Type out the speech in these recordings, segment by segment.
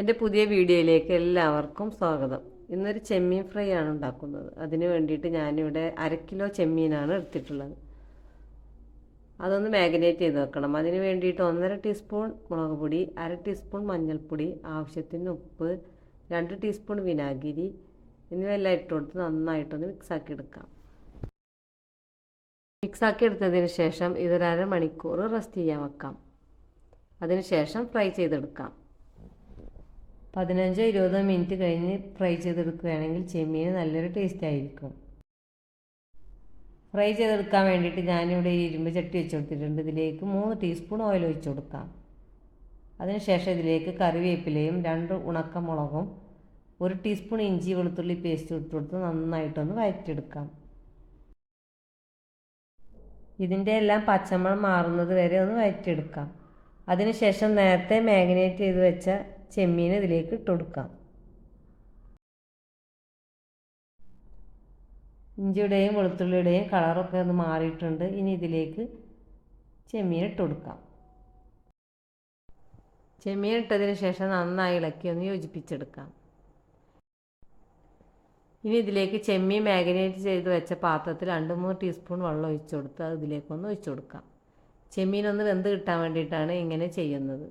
എന്റെ പുതിയ വീഡിയോയിലേക്ക് എല്ലാവർക്കും സ്വാഗതം. ഇന്നൊരു ചെമ്മീൻ ഫ്രൈ ആണ് ഉണ്ടാക്കുന്നത്. അതിന് വേണ്ടിയിട്ട് ഞാനിവിടെ അര കിലോ ചെമ്മീനാണ് എടുത്തിട്ടുള്ളത്. അതൊന്ന് മാഗ്നേറ്റ് ചെയ്ത് വെക്കണം. അതിന് വേണ്ടിയിട്ട് ഒന്നര ടീസ്പൂൺ മുളക് പൊടി അര ടീസ്പൂൺ മഞ്ഞൾപ്പൊടി ആവശ്യത്തിന് ഉപ്പ് രണ്ട് ടീസ്പൂൺ വിനാഗിരി എന്നിവയെല്ലാം ഇട്ട് കൊടുത്ത് നന്നായിട്ടൊന്ന് മിക്സാക്കി എടുക്കാം. മിക്സാക്കി എടുത്തതിന് ശേഷം ഇതൊരു അരമണിക്കൂർ റെസ്റ്റ് ചെയ്യാൻ വെക്കാം. അതിനുശേഷം ഫ്രൈ ചെയ്തെടുക്കാം. പതിനഞ്ചോ ഇരുപതോ മിനിറ്റ് കഴിഞ്ഞ് ഫ്രൈ ചെയ്തെടുക്കുകയാണെങ്കിൽ ചെമ്മീൻ നല്ലൊരു ടേസ്റ്റ് ആയിരിക്കും. ഫ്രൈ ചെയ്തെടുക്കാൻ വേണ്ടിയിട്ട് ഞാനിവിടെ ഇരുമ്പ് ചട്ടി വെച്ച് കൊടുത്തിട്ടുണ്ട്. ഇതിലേക്ക് മൂന്ന് ടീസ്പൂൺ ഓയിൽ ഒഴിച്ചു കൊടുക്കാം. അതിനുശേഷം ഇതിലേക്ക് കറിവേപ്പിലയും രണ്ട് ഉണക്കമുളകും ഒരു ടീസ്പൂൺ ഇഞ്ചി വെളുത്തുള്ളി പേസ്റ്റ് ഇട്ട് കൊടുത്ത് നന്നായിട്ടൊന്ന് വഴറ്റിയെടുക്കാം ഇതിന്റെ എല്ലാം പച്ചമണം മാറുന്നത് വരെ ഒന്ന് വഴറ്റിയെടുക്കാം അതിനുശേഷം നേരത്തെ മാഗ്നേറ്റ് ചെയ്ത് വെച്ച ചെമ്മീൻ ഇതിലേക്ക് ഇട്ട് കൊടുക്കാം ഇഞ്ചിയുടെയും വെളുത്തുള്ളിയുടെയും കളറൊക്കെ ഒന്ന് മാറിയിട്ടുണ്ട്. ഇനി ഇതിലേക്ക് ചെമ്മീൻ ഇട്ട് കൊടുക്കാം ചെമ്മീൻ ഇട്ടതിന് ശേഷം നന്നായി ഇളക്കി ഒന്ന് യോജിപ്പിച്ചെടുക്കാം. ഇനി ഇതിലേക്ക് ചെമ്മീൻ മാഗ്നേറ്റ് ചെയ്ത് വെച്ച പാത്രത്തിൽ രണ്ട് മൂന്ന് ടീസ്പൂൺ വെള്ളം ഒഴിച്ചു കൊടുത്ത് ഇതിലേക്കൊന്ന് ഒഴിച്ചു കൊടുക്കാം. ചെമ്മീനൊന്ന് വെന്ത് കിട്ടാൻ വേണ്ടിയിട്ടാണ് ഇങ്ങനെ ചെയ്യുന്നത്.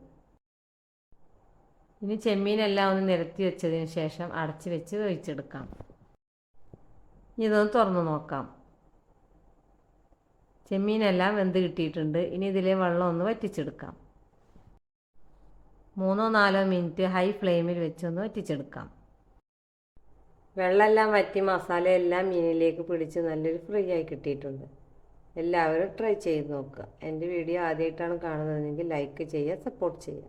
ഇനി ചെമ്മീനെല്ലാം ഒന്ന് നിരത്തി വെച്ചതിന് ശേഷം അടച്ചു വെച്ച് വേവിച്ചെടുക്കാം. ഇനി ഇതൊന്ന് തുറന്ന് നോക്കാം. ചെമ്മീനെല്ലാം വെന്ത് കിട്ടിയിട്ടുണ്ട്. ഇനി ഇതിലെ വെള്ളം ഒന്ന് വറ്റിച്ചെടുക്കാം. മൂന്നോ നാലോ മിനിറ്റ് ഹൈ ഫ്ലെയിമിൽ വെച്ചൊന്ന് വറ്റിച്ചെടുക്കാം. വെള്ളമെല്ലാം വറ്റി മസാലയെല്ലാം മീനിലേക്ക് പിടിച്ച് നല്ലൊരു ഫ്രൈ ആയി കിട്ടിയിട്ടുണ്ട്. എല്ലാവരും ട്രൈ ചെയ്ത് നോക്കുക. എന്റെ വീഡിയോ ആദ്യമായിട്ടാണ് കാണുന്നതെങ്കിൽ ലൈക്ക് ചെയ്യുക സപ്പോർട്ട് ചെയ്യുക.